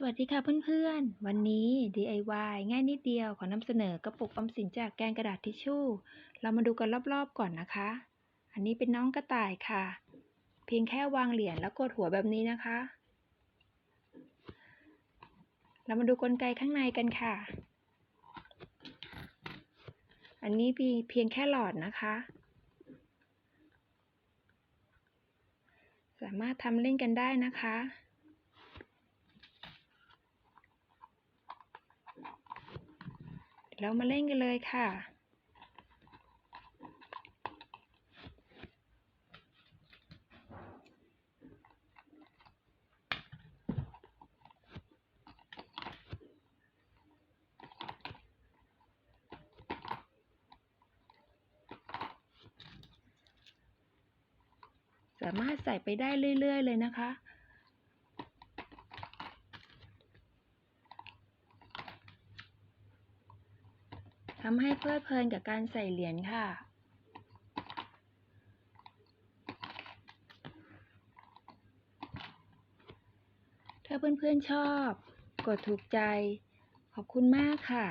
สวัสดีค่ะเพื่อนๆ วันนี้ DIY ง่ายนิดเดียวขอนำเสนอกระปุกออมสินจากแกนกระดาษทิชชู่ เรามาดูกันรอบๆก่อนนะคะ อันนี้เป็นน้องกระต่ายค่ะ เพียงแค่วางเหรียญแล้วกดหัวแบบนี้นะคะ เรามาดูกลไกข้างในกันค่ะ อันนี้มีเพียงแค่หลอดนะคะ สามารถทำเล่นกันได้นะคะ เรามาเล่นกันเลยค่ะ สามารถใส่ไปได้เรื่อย ๆ เลยนะคะำให้เพลิดเพลินกับการใส่เหรียญค่ะ ถ้าเพื่อนๆชอบ กดถูกใจ ขอบคุณมากค่ะ